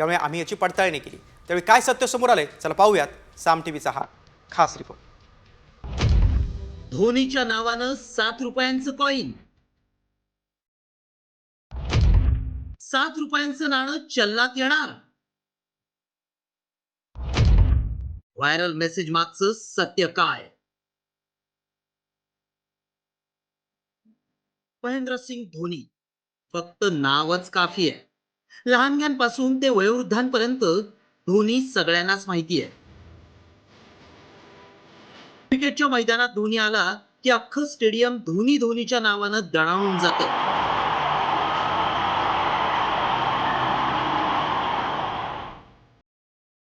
त्यामुळे आम्ही याची पडताळणी केली. त्यावेळी काय सत्य समोर आले चला पाहूयात साम टीव्हीचा हा खास रिपोर्ट धोनीच्या नावानं सात रुपयांचं कॉईन सात रुपयांचं नाणं चलनात येणार. व्हायरल मेसेज मागचं सत्य काय? महेंद्रसिंग धोनी फक्त नावच काफी आहे. लहानग्यांपासून ते वयोवृद्धांपर्यंत धोनी सगळ्यांनाच माहिती आहे. क्रिकेटच्या मैदानात धोनी आला की अख्खं स्टेडियम धोनी धोनीच्या नावानं दणावून जातं.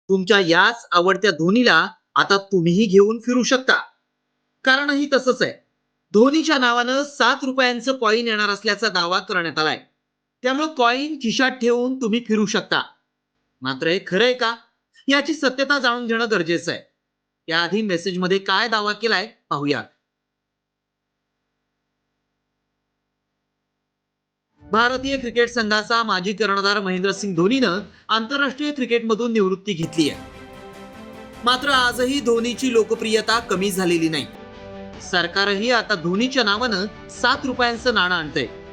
तुमच्या याच आवडत्या धोनीला आता तुम्हीही घेऊन फिरू शकता. कारणही तसंच आहे. धोनीच्या नावानं सात रुपयांचं कॉईन येणार असल्याचा दावा करण्यात आलाय. त्यामुळे कॉईन खिशात ठेवून तुम्ही फिरू शकता. मात्र हे खरंय का? याची सत्यता जाणून घेणं गरजेचं आहे. याआधी मेसेजमध्ये काय दावा केलाय पाहूया. भारतीय क्रिकेट संघाचा माजी कर्णधार महेंद्रसिंग धोनीनं आंतरराष्ट्रीय क्रिकेटमधून निवृत्ती घेतली आहे. मात्र आजही धोनीची लोकप्रियता कमी झालेली नाही. सरकारही आता धोनीच्या नावानं सात रुपयांचं नाणं आणतंय.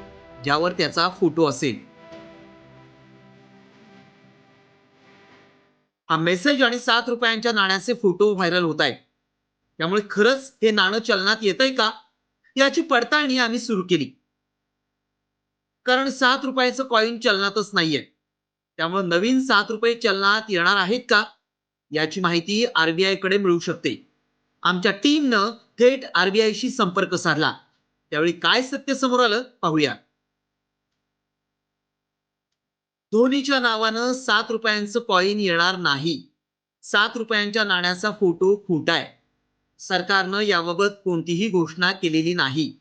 ज्यावर त्याचा फोटो असेल. हा मेसेज आणि सात रुपयांच्या नाण्याचे फोटो व्हायरल होत आहेत. त्यामुळे खरंच हे नाणं चलनात येतंय का? याची पडताळणी आम्ही सुरू केली. कारण सात रुपयाचं कॉईन चलनातच नाहीये. त्यामुळे नवीन सात रुपये चलनात येणार आहेत का? याची माहिती आरबीआयकडे मिळू शकते. आमच्या टीमनं थेट आरबीआयशी संपर्क साधला. त्यावेळी काय सत्य समोर आलं पाहूया. धोनीच्या नावानं सात रुपयांचं कॉईन येणार नाही. सात रुपयांच्या नाण्याचा फोटो खोटाय आहे. सरकारनं याबाबत कोणतीही घोषणा केलेली नाही.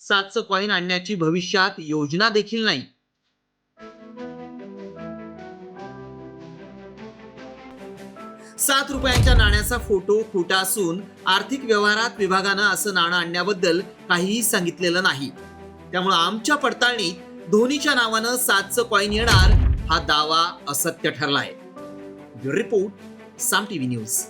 सातचं कॉईन आणण्याची भविष्यात योजना देखील नाही. सात रुपयांच्या नाण्याचा फोटो खोटा असून आर्थिक व्यवहारात विभागानं असं नाणं आणण्याबद्दल काहीही सांगितलेलं नाही. त्यामुळे आमच्या पडताळणीत धोनीच्या नावानं सातचं कॉईन येणार हा दावा असत्य ठरलाय. Report Saam TV news.